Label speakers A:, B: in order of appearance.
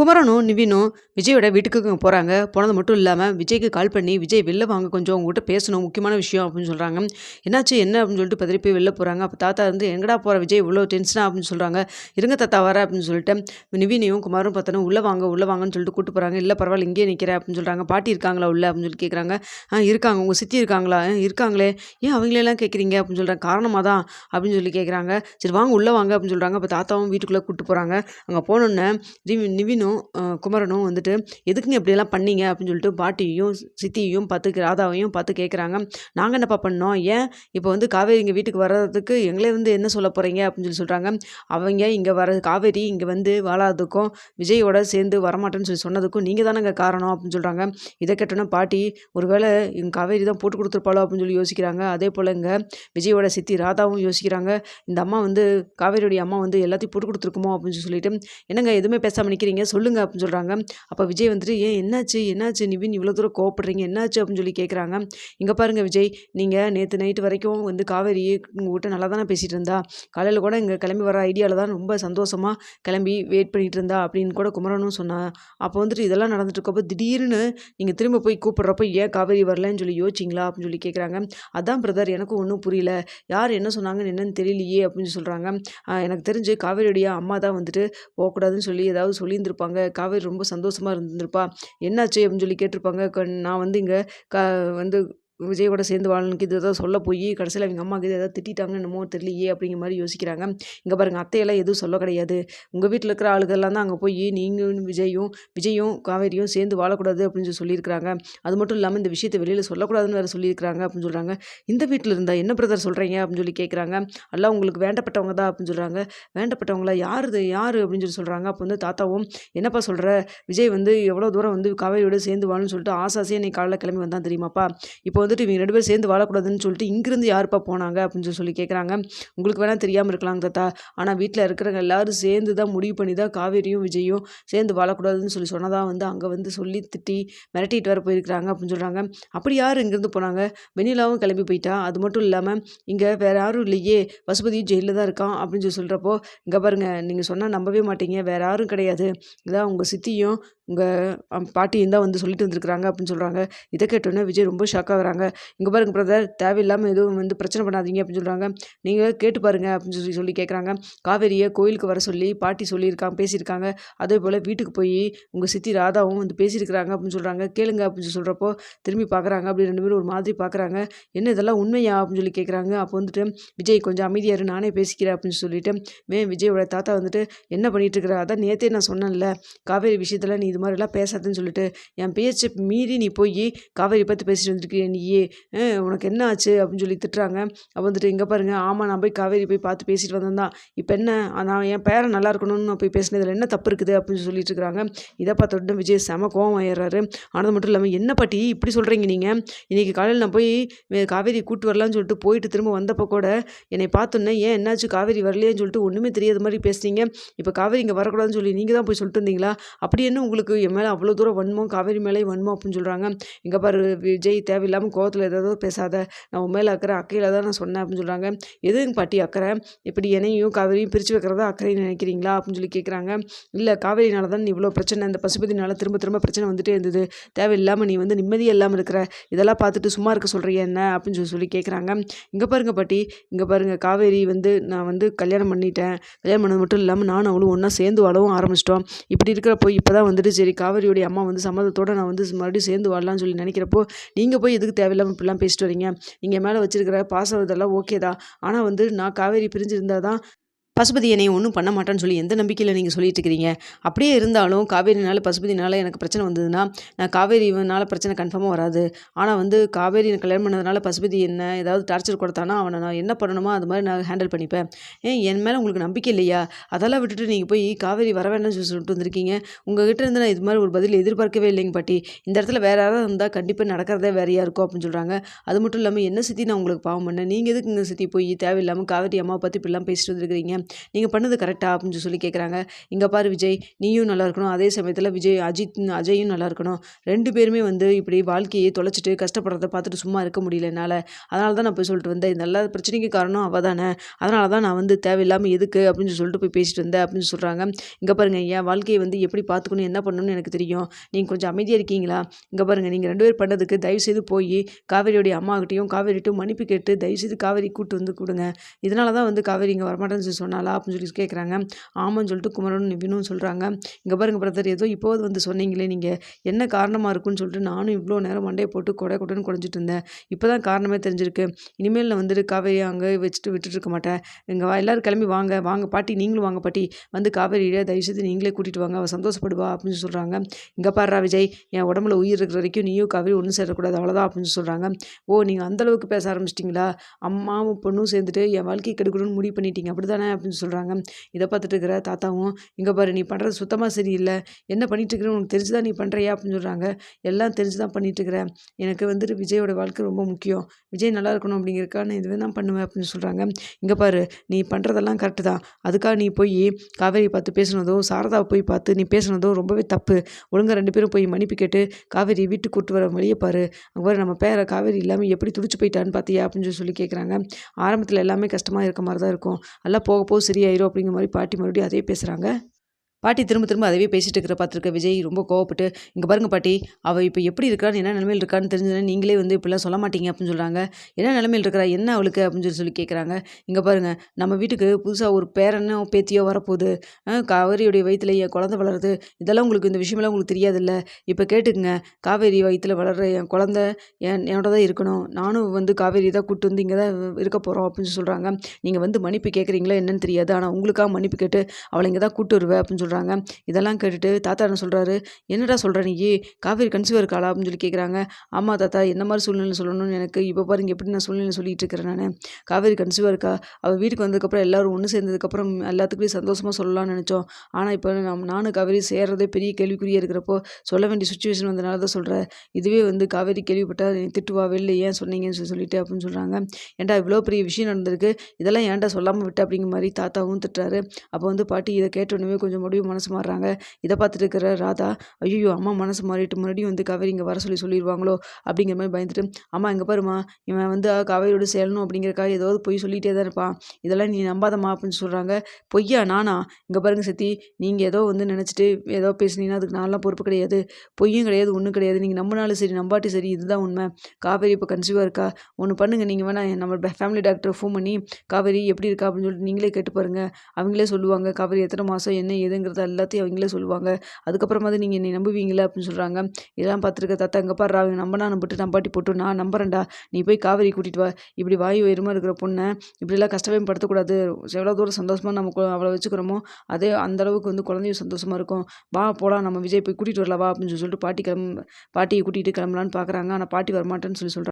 A: குமரனும் நிவினும் விஜயோட வீட்டுக்கு போகிறாங்க போனது மட்டும் இல்லாமல் விஜய்க்கு கால் பண்ணி விஜய் வெளில வாங்க கொஞ்சம். உங்ககிட்ட பேசணும். முக்கியமான விஷயம் அப்படின்னு சொல்கிறாங்க என்னாச்சு? என்ன? அப்படின்னு சொல்லிட்டு பதறி போய் வெளில போகிறாங்க அப்போ தாத்தா வந்து எங்கடா போகிற விஜய்? இவ்வளோ டென்ஷனாக அப்படின்னு சொல்கிறாங்க இருங்க தாத்தா வர அப்படின்னு சொல்லிட்டு நிவினையும் குமாரும் பார்த்தோன்னா உள்ளே வாங்க உள்ளே வாங்கன்னு சொல்லிட்டு கூட்டு போகிறாங்க இல்லை பரவாயில்ல இங்கேயே நிற்கிறேன் அப்படின்னு சொல்கிறாங்க பாட்டி இருக்காங்களா உள்ள? அப்படின்னு சொல்லி கேட்குறாங்க ஆ இருக்காங்க. உங்கள் சித்தி இருக்காங்களா? "ஆ, இருக்காங்களே. ஏன் அவங்களெல்லாம் கேட்குறீங்க அப்படின்னு சொல்கிறாங்க காரணமாக தான் அப்படின்னு சொல்லி கேட்குறாங்க சரி வாங்க உள்ளே வாங்க அப்படின்னு சொல்கிறாங்க அப்போ தாத்தாவும் வீட்டுக்குள்ளே கூப்பிட்டு போகிறாங்க அங்கே போனோன்னே நிவினும் அஹ், குமரனும் வந்துட்டு எதுக்குங்க இப்படியெல்லாம் பண்ணீங்க? அப்படின்னு சொல்லிட்டு பாட்டியையும் சித்தியையும் பார்த்து ராதாவையும் பார்த்து கேட்குறாங்க நாங்கள் என்னப்பா பண்ணோம்? ஏன் இப்போ வந்து காவேரி இங்கே வீட்டுக்கு வர்றதுக்கு எங்களே வந்து என்ன சொல்ல போகிறீங்க அப்படின்னு சொல்லி சொல்கிறாங்க அவங்க இங்கே வர காவேரி இங்கே வந்து வாழாததுக்கும் விஜயோட சேர்ந்து வரமாட்டேன்னு சொல்லி சொன்னதுக்கும் நீங்கள் தானேங்க காரணம்? அப்படின்னு சொல்கிறாங்க இதை கேட்டோன்னா பாட்டி ஒருவேளை எங்கள் காவேரி தான் போட்டு கொடுத்துருப்பாளோ? அப்படின்னு சொல்லி யோசிக்கிறாங்க. அதே போல் இங்கே விஜயோட சித்தி ராதாவும் யோசிக்கிறாங்க. இந்த அம்மா வந்து காவேரியோடைய அம்மா வந்து எல்லாத்தையும் போட்டு கொடுத்துருக்குமோ? அப்படின்னு சொல்லிட்டு என்னங்க எதுவுமே பேசாமல் நிற்கிறீங்க சொல்லுங்க அப்படின்னு சொல்கிறாங்க அப்போ விஜய் வந்துட்டு ஏன் என்னாச்சு? என்னாச்சு? நிவின் இவ்வளோ தூரம் கோவப்படுறீங்க. என்னாச்சு? அப்படின்னு சொல்லி கேட்குறாங்க இங்கே பாருங்கள் விஜய் நீங்கள் நேற்று நைட்டு வரைக்கும் வந்து காவேரி உங்கள்கிட்ட நல்லா தானே பேசிகிட்டு இருந்தா? காலையில் கூட இங்கே கிளம்பி வர ஐடியாவில் தான் ரொம்ப சந்தோஷமாக கிளம்பி வெயிட் பண்ணிகிட்டு இருந்தா? அப்படின்னு கூட குமரனும் சொன்னான் அப்போ வந்துட்டு இதெல்லாம் நடந்துட்டுருக்கப்போ திடீர்னு நீங்கள் திரும்ப போய் கூப்பிட்றப்ப ஏன் காவேரி வரலன்னு சொல்லி யோசிச்சிங்களா? அப்படின்னு சொல்லி கேட்குறாங்க அதான் பிரதர் எனக்கும் ஒன்றும் புரியல. யார் என்ன சொன்னாங்கன்னு என்னன்னு தெரியலையே அப்படின்னு சொல்கிறாங்க எனக்கு தெரிஞ்சு காவேரியுடைய அம்மா தான் வந்துட்டு போகக்கூடாதுன்னு சொல்லி ஏதாவது சொல்லியிருந்திருப்பாங்க. காவேரி ரொம்ப சந்தோஷமாக இருந்திருப்பா. என்னாச்சு அப்படின்னு சொல்லி கேட்டிருப்பாங்க. நான் வந்து இங்கே க வந்து விஜயோட சேர்ந்து வாழனுக்கு இது சொல்ல போய் கடைசியில் அவங்க அம்மாவுக்கு இது ஏதாவது திட்டாங்க என்னமோ தெரியலையே அப்படிங்கிற மாதிரி யோசிக்கிறாங்க. இங்கே பாருங்கள் அத்தையெல்லாம் எதுவும் சொல்ல கிடையாது. உங்கள் வீட்டில் இருக்கிற ஆளுகள்லாம் தான் அங்கே போய் நீங்களும் விஜயும் விஜயும் காவேரியும் சேர்ந்து வாழக்கூடாது அப்படின்னு சொல்லி சொல்லியிருக்கிறாங்க. அது மட்டும் இல்லாமல் இந்த விஷயத்தை வெளியில் சொல்லக்கூடாதுன்னு வேறு சொல்லியிருக்கிறாங்க அப்படின்னு சொல்கிறாங்க இந்த வீட்டில் இருந்தால் என்ன பிரதர் சொல்கிறீங்க அப்படின்னு சொல்லி கேட்குறாங்க எல்லாம் உங்களுக்கு வேண்டப்பட்டவங்க தான் அப்படின்னு சொல்கிறாங்க வேண்டப்பட்டவங்களா யார் இது? யார் அப்படின்னு சொல்லி சொல்கிறாங்க அப்போ வந்து தாத்தாவும் என்னப்பா சொல்கிற விஜய் வந்து எவ்வளோ தூரம் வந்து காவேரியோடு சேர்ந்து வாழணும்னு சொல்லிட்டு ஆசாசியாக இன்னைக்கு காலைல கிளம்பி வந்தான் தெரியுமாப்பா? இப்போ வந்துட்டு இவங்க ரெண்டு பேரும் சேர்ந்து வாழக்கூடாதுன்னு சொல்லிட்டு இங்கிருந்து யாருப்பா போனாங்க அப்படின்னு சொல்லி கேட்குறாங்க உங்களுக்கு வேணால் தெரியாமல் இருக்கலாம் தாத்தா. ஆனால் வீட்டில் இருக்கிறவங்க எல்லாரும் சேர்ந்து தான் முடிவு பண்ணி தான் காவேரியும் விஜயும் சேர்ந்து வாழக்கூடாதுன்னு சொல்லி சொன்னதாக வந்து அங்கே வந்து சொல்லி திட்டி மிரட்டிட்டு வர போயிருக்கிறாங்க அப்படின்னு சொல்கிறாங்க அப்படி யார் இங்கேருந்து போனாங்க? வெண்ணிலாவும் கிளம்பி போயிட்டா. அது மட்டும் இல்லாமல் இங்கே வேறு யாரும் இல்லையே. பசுபதியும் ஜெயிலில் தான் இருக்கான் அப்படின்னு சொல்லி சொல்கிறப்போ இங்கே பாருங்கள் நீங்கள் சொன்னால் நம்பவே மாட்டீங்க. வேறு யாரும் கிடையாது. இதான் உங்கள் சித்தியும் உங்கள் பாட்டியும் தான் வந்து சொல்லிட்டு வந்திருக்கிறாங்க அப்படின்னு சொல்கிறாங்க இதை கேட்டோன்னே விஜய் ரொம்ப ஷாக் ஆகுறாங்க இங்கே பாருங்க பிரதர் தேவையில்லாமல் எதுவும் வந்து பிரச்சனை பண்ணாதீங்க அப்படின்னு சொல்கிறாங்க நீங்கள் கேட்டு பாருங்க அப்படின்னு சொல்லி சொல்லி கேட்குறாங்க காவேரியை கோயிலுக்கு வர சொல்லி பாட்டி சொல்லியிருக்காங்க பேசியிருக்காங்க. அதே போல் வீட்டுக்கு போய் உங்கள் சித்தி ராதாவும் வந்து பேசியிருக்கிறாங்க அப்படின்னு சொல்கிறாங்க கேளுங்க அப்படின்னு சொல்லி சொல்கிறப்போ திரும்பி பார்க்குறாங்க அப்படி ரெண்டு பேரும் ஒரு மாதிரி பார்க்குறாங்க என்ன இதெல்லாம் உண்மையா அப்படின்னு சொல்லி கேட்குறாங்க அப்போ வந்துட்டு விஜய் கொஞ்சம் அமைதியாரு நானே பேசிக்கிறேன் அப்படின்னு சொல்லிட்டு மே விஜயோட தாத்தா வந்துட்டு என்ன பண்ணிகிட்டு இருக்கிற அதான் நேற்றே நான் சொன்னேன்ல காவேரி விஷயத்தில் நீ இது மாதிரிலாம் பேசாதுன்னு சொல்லிட்டு என் பேச்சை மீறி நீ போய் காவேரி பார்த்து பேசிட்டு வந்துருக்கிய நீயே. உனக்கு என்ன ஆச்சு? அப்படின்னு சொல்லி திட்டுறாங்க. அப்போ வந்துட்டு இங்கே பாருங்க ஆமாம் நான் போய் காவேரி போய் பார்த்து பேசிட்டு வந்தேன் தான். இப்போ என்ன? நான் என் பேரன் நல்லா இருக்கணும்னு நான் போய் பேசினதில் என்ன தப்பு இருக்குது? அப்படின்னு சொல்லிட்டு இருக்கிறாங்க. இதை பார்த்தோட விஜய் செம கோவம் ஆயிடுறாரு. ஆனது மட்டும் இல்லாமல் என்ன பாட்டி இப்படி சொல்கிறீங்க நீங்கள் இன்றைக்கி காலையில் நான் போய் காவேரி கூட்டு வரலான்னு சொல்லிட்டு போயிட்டு திரும்ப வந்தப்போ கூட என்னை பார்த்தோன்னே ஏன் என்னாச்சு? காவேரி வரலையேன்னு சொல்லிட்டு ஒன்றுமே தெரியாத மாதிரி பேசுனீங்க. இப்போ காவேரி இங்கே வரக்கூடாதுன்னு சொல்லி நீங்கள் தான் போய் சொல்லிட்டு இருந்தீங்களா? அப்படி என்ன உங்களுக்கு என் மேலே அவ்வளோ தூரம் வன்மோ காவேரி மேலே வன்மோ அப்படின்னு சொல்கிறாங்க இங்கே பாரு விஜய் தேவையில்லாமல் கோவத்தில் ஏதாவது பேசாத. நான் உன் மேலே அக்கறை அக்கையில் தான் நான் சொன்னேன் அப்படின்னு சொல்கிறாங்க எதுங்க பாட்டி அக்கறை? இப்படி என்னையும் காவேரியும் பிரித்து வைக்கிறதா அக்கறைன்னு நினைக்கிறீங்களா அப்படின்னு சொல்லி கேட்குறாங்க இல்லை காவேரினால தான் நீ இவ்வளோ பிரச்சனை. இந்த பசுபதினால திரும்ப திரும்ப பிரச்சனை வந்துட்டே இருந்தது. தேவையில்லாமல் நீ வந்து நிம்மதியே இல்லாமல் இருக்கிற. இதெல்லாம் பார்த்துட்டு சும்மா இருக்க சொல்கிறிய என்ன? அப்படின்னு சொல்லி சொல்லி கேட்குறாங்க இங்கே பாருங்க பாட்டி. இங்கே பாருங்க காவேரி வந்து நான் வந்து கல்யாணம் பண்ணிட்டேன். கல்யாணம் பண்ணது மட்டும் இல்லாமல் நானும் அவளும் ஒன்றா சேர்ந்து வாழவும் ஆரம்பிச்சிட்டோம். இப்படி இருக்கிறப்போ இப்போ தான் வந்துட்டு சரி காவேரியோடைய அம்மா வந்து சம்மதத்தோடு நான் வந்து மறுபடியும் சேர்ந்து வரலான்னு சொல்லி நினைக்கிறப்போ நீங்கள் போய் எதுக்கு தேவையில்லாமல் இப்படிலாம் பேசிட்டு வரீங்க? நீங்கள் மேலே வச்சிருக்கிற பாசம் இதெல்லாம் ஓகே தான். ஆனால் வந்து நான் காவேரி பிரிஞ்சிருந்தால் தான் பசுபதி என்னை ஒன்றும் பண்ண மாட்டேன்னு சொல்லி எந்த நம்பிக்கையில் நீங்கள் சொல்லிட்டு இருக்கிறீங்க? அப்படியே இருந்தாலும் காவேரினால பசுபதினால எனக்கு பிரச்சனை வந்ததுன்னா நான் காவேரினால பிரச்சனை கன்ஃபார்மாக வராது. ஆனால் வந்து காவேரி எனக்கு கல்யாணம் பண்ணதுனால பசுபதி என்ன ஏதாவது டார்ச்சர் கொடுத்தானா அவனை நான் என்ன பண்ணணுமோ அது மாதிரி நான் ஹேண்டில் பண்ணிப்பேன். ஏன் என் மேலே உங்களுக்கு நம்பிக்கை இல்லையா? அதெல்லாம் விட்டுட்டு நீங்கள் போய் காவேரி வர வேண்டாம்னு சொல்லி சொல்லிட்டு வந்திருக்கீங்க. உங்ககிட்ட இருந்து நான் இது மாதிரி ஒரு பதில் எதிர்பார்க்கவே இல்லைங்க பாட்டி. இந்த இடத்துல வேற யாராவது இருந்தால் கண்டிப்பாக நடக்கிறதே வேறையாக இருக்கும் அப்படின்னு சொல்கிறாங்க அது மட்டும் இல்லாமல் என்ன சித்தி நான் உங்களுக்கு பாவம் பண்ணேன். நீங்கள் எதுக்கு இந்த சித்தி போய் தேவையில்லாமல் காவேரி அம்மாவை பற்றி இப்படிலாம் பேசிட்டு வந்திருக்கிறீங்க? நீங்கள் பண்ணது கரெக்டாக அப்படின்னு சொல்லி கேட்குறாங்க இங்கே பாரு விஜய் நீயும் நல்லா இருக்கணும். அதே சமயத்தில் விஜய் அஜித் அஜயும் நல்லா இருக்கணும். ரெண்டு பேருமே வந்து இப்படி வாழ்க்கையை தொலைச்சிட்டு கஷ்டப்படுறத பார்த்துட்டு சும்மா இருக்க முடியல என்னால். அதனால தான் நான் போய் சொல்லிட்டு வந்தேன். இந்த எல்லா பிரச்சனைக்கு காரணம் அவள் தானே. அதனால தான் நான் வந்து தேவையில்லாமல் எதுக்கு அப்படின்னு சொல்லிட்டு போய் பேசிட்டு வந்தேன் அப்படின்னு சொல்கிறாங்க இங்கே பாருங்கள் என் வாழ்க்கையை வந்து எப்படி பார்த்துக்கணும் என்ன பண்ணணும்னு எனக்கு தெரியும். நீங்கள் கொஞ்சம் அமைதியாக இருக்கீங்களா? இங்கே பாருங்கள் நீங்கள் ரெண்டு பேர் பண்ணதுக்கு தயவுசெய்து போய் காவேரியோடைய அம்மாக்கிட்டையும் காவேரிட்டும் மன்னிப்பு கேட்டு தயவுசெய்து காவேரி கூட்டு வந்து கொடுங்க. இதனால தான் வந்து காவேரி இங்கே வரமாட்டேன்னு சொல்லி நாளா அப்படின்னு சொல்லி கேட்குறாங்க ஆமான்னு சொல்லிட்டு குமரனும் நிவினும் சொல்கிறாங்க இங்கே பாருங்க பிரதர் ஏதோ இப்போது வந்து சொன்னீங்களே நீங்கள் என்ன காரணமாக இருக்குன்னு சொல்லிட்டு நானும் இவ்வளோ நேரம் மண்டையை போட்டு கொடை கொடைன்னு குறைஞ்சிட்டு இருந்தேன். இப்போ தான் காரணமே தெரிஞ்சிருக்கு. இனிமேல் நான் வந்துட்டு காவேரி அங்கே வச்சுட்டு விட்டுட்டு இருக்க மாட்டேன். இங்கே எல்லோரும் கிளம்பி வாங்க. வாங்க பாட்டி நீங்களும் வாங்க பாட்டி. வந்து காவேரியை தயவுசெய்து நீங்களே கூட்டிகிட்டு வாங்க. அவள் சந்தோஷப்படுவா அப்படின்னு சொல்கிறாங்க இங்கே பாடுறா விஜய் என் உடம்புல உயிர் இருக்கிற வரைக்கும் நீயும் காவேரி ஒன்றும் சேரக்கூடாது. அவ்வளோதான் அப்படின்னு சொல்கிறாங்க ஓ நீங்கள் அந்தளவுக்கு பேச ஆரம்பிச்சிட்டிங்களா? அம்மாவும் பொண்ணும் சேர்ந்துட்டு என் வாழ்க்கை கெடுக்கணும்னு முடிவு பண்ணிட்டீங்க. அப்படி தானே அப்படின்னு சொல்கிறாங்க இதை பார்த்துட்டு இருக்கிற தாத்தாவும் இங்கே பாரு நீ பண்ணுறது சுத்தமாக சரியில்லை. என்ன பண்ணிட்டு இருக்கிற உனக்கு தெரிஞ்சு தான் நீ பண்ணுறியா அப்படின்னு சொல்கிறாங்க எல்லாம் தெரிஞ்சு தான் பண்ணிகிட்ருக்கிறேன் எனக்கு வந்துட்டு விஜயோட வாழ்க்கை ரொம்ப முக்கியம். விஜய் நல்லா இருக்கணும் அப்படிங்கிறக்கா நான் இதுவே தான் பண்ணுவேன். அப்படின்னு சொல்கிறாங்க இங்கே பாரு நீ பண்ணுறதெல்லாம் கரெக்டு தான். அதுக்காக நீ போய் காவேரி பார்த்து பேசுனதும் சாரதாவை போய் பார்த்து நீ பேசுனதும் ரொம்பவே தப்பு. ஒழுங்காக ரெண்டு பேரும் போய் மன்னிப்பு கேட்டு காவேரி வீட்டுக்கு கூட்டு வர வழியை பாரு. அங்கே நம்ம பேரை காவேரி இல்லாமல் எப்படி துடிச்சு போயிட்டான்னு பார்த்தியா? அப்படின்னு சொல்லி கேட்குறாங்க ஆரம்பத்தில் எல்லாமே கஷ்டமாக இருக்க மாதிரி தான் இருக்கும் எல்லாம் போக போக சரியாயிரும் அப்படிங்கிற மாதிரி பாட்டி மறுபடியும் அதே பேசுகிறாங்க பாட்டி திரும்ப திரும்ப அதவே பேசிட்டு இருக்கிற பார்த்துருக்க விஜய் ரொம்ப கோவப்பட்டு இங்கே பாருங்க பாட்டி அவள் இப்போ எப்படி இருக்கான்னு என்ன நிலமையில் இருக்கான்னு தெரிஞ்சதுன்னா நீங்களே வந்து இப்படிலாம் சொல்ல மாட்டீங்க அப்படின்னு சொல்கிறாங்க என்ன நிலமையில் இருக்கிறா? என்ன அவளுக்கு? அப்படின்னு சொல்லி சொல்லி கேட்குறாங்க இங்கே பாருங்கள் நம்ம வீட்டுக்கு புதுசாக ஒரு பேரனோ பேத்தியோ வரப்போகுது. காவேரியுடைய வயிற்றுல என் குழந்தை வளருது. இதெல்லாம் உங்களுக்கு இந்த விஷயமெல்லாம் உங்களுக்கு தெரியாதில்ல. இப்போ கேட்டுக்குங்க. காவேரி வயிற்றில் வளர்கிற என் குழந்த என் என்னோட தான் இருக்கணும். நானும் வந்து காவேரி தான் கூப்பிட்டு வந்து இங்கே தான் இருக்க போகிறோம் அப்படின்னு சொல்கிறாங்க நீங்கள் வந்து மன்னிப்பு கேட்குறீங்களா என்னன்னு தெரியாது. ஆனால் உங்களுக்காக மன்னிப்பு கேட்டு அவளை இங்கே தான் கூப்பிட்டு வருவேன் அப்படின்னு சொல்கிறாங்க இதெல்லாம் கேட்டுட்டு தாத்தா என்ன சொல்கிறாரு என்னடா சொல்கிற நீ? காவேரி கன்சீவ் இருக்காளா அப்படின்னு சொல்லி கேட்குறாங்க ஆமாம் தாத்தா என்ன மாதிரி சூழ்நிலை சொல்லணும்னு எனக்கு இப்போ பாருங்க எப்படி நான் சூழ்நிலை சொல்லிகிட்டு இருக்கிறேன் நான். காவேரி கன்சீவாக இருக்கா அவள் வீட்டுக்கு வந்ததுக்கப்புறம் எல்லோரும் ஒன்று சேர்ந்ததுக்கப்புறம் எல்லாத்துக்குமே சந்தோஷமாக சொல்லலாம்னு நினச்சோம். ஆனால் இப்போ நம் நானும் காவேரி சேர்றதே பெரிய கேள்விக்குறியாக இருக்கிறப்போ சொல்ல வேண்டிய சுச்சுவேஷன் வந்தனால தான் சொல்கிறேன் இதுவே வந்து காவேரி கேள்விப்பட்டால் நீ திட்டுவா வெளில ஏன் சொன்னீங்கன்னு சொல்லி சொல்லிட்டு அப்படின்னு சொல்கிறாங்க ஏன்டா இவ்வளோ பெரிய விஷயம் நடந்திருக்கு? இதெல்லாம் ஏன்டா சொல்லாமல் விட்டு? அப்படிங்கிற மாதிரி தாத்தாவும் திட்டுறாரு. அப்போ வந்து பாட்டி இதை கேட்டோன்னே கொஞ்சம் முடிவு மறுபடியும் மனசு மாறுறாங்க. இதை பார்த்துட்டு இருக்கிற ராதா ஐயோ அம்மா மனசு மாறிட்டு மறுபடியும் வந்து காவேரி இங்கே வர சொல்லி சொல்லிடுவாங்களோ அப்படிங்கிற மாதிரி பயந்துட்டு அம்மா இங்கே பாருமா இவன் வந்து கவரியோடு சேரணும் அப்படிங்கிறக்காக ஏதாவது பொய் சொல்லிகிட்டே தான் இருப்பான். இதெல்லாம் நீ நம்பாதம்மா அப்படின்னு சொல்கிறாங்க பொய்யா நானா? இங்கே பாருங்க சத்தி நீங்கள் ஏதோ வந்து நினச்சிட்டு ஏதோ பேசுனீங்கன்னா அதுக்கு நான்லாம் பொறுப்பு கிடையாது. பொய்யும் கிடையாது ஒன்றும் கிடையாது. நீங்கள் நம்பினாலும் சரி நம்பாட்டி சரி இதுதான் உண்மை. காவேரி இப்போ கன்சீவாக இருக்கா? ஒன்று பண்ணுங்கள் நீங்கள் வேணால் நம்ம ஃபேமிலி டாக்டரை ஃபோன் பண்ணி காவேரி எப்படி இருக்கா? அப்படின்னு சொல்லிட்டு நீங்களே கேட்டு பாருங்கள் அவங்களே சொல்லுவாங்க காவேரி எத்தனை மாதம் என்ன ஏதுங்கிற நடந்தது எல்லாத்தையும் அவங்களே சொல்லுவாங்க. அதுக்கப்புறமா நீங்கள் என்னை நம்புவீங்களே அப்படின்னு சொல்கிறாங்க இதெல்லாம் பார்த்துருக்க தாத்தா எங்கே பாரு அவங்க நம்பினா நம்பிட்டு நம்பாட்டி போட்டு நான் நம்புறேன்டா. நீ போய் காவேரி கூட்டிகிட்டு வா. இப்படி வாயு உயரமாக இருக்கிற பொண்ணை இப்படிலாம் கஷ்டமே படுத்தக்கூடாது. எவ்வளோ தூரம் சந்தோஷமாக நம்ம அவளை வச்சுக்கிறோமோ அதே அந்தளவுக்கு வந்து குழந்தையும் சந்தோஷமாக இருக்கும். வா போகலாம் நம்ம விஜய் போய் கூட்டிகிட்டு வரலாம். வா அப்படின்னு சொல்லிட்டு பாட்டி கிளம்ப பாட்டியை கூட்டிகிட்டு கிளம்பலான்னு பார்க்குறாங்க ஆனால் பாட்டி வரமாட்டேன்னு சொல்லி சொல்கிறாங்க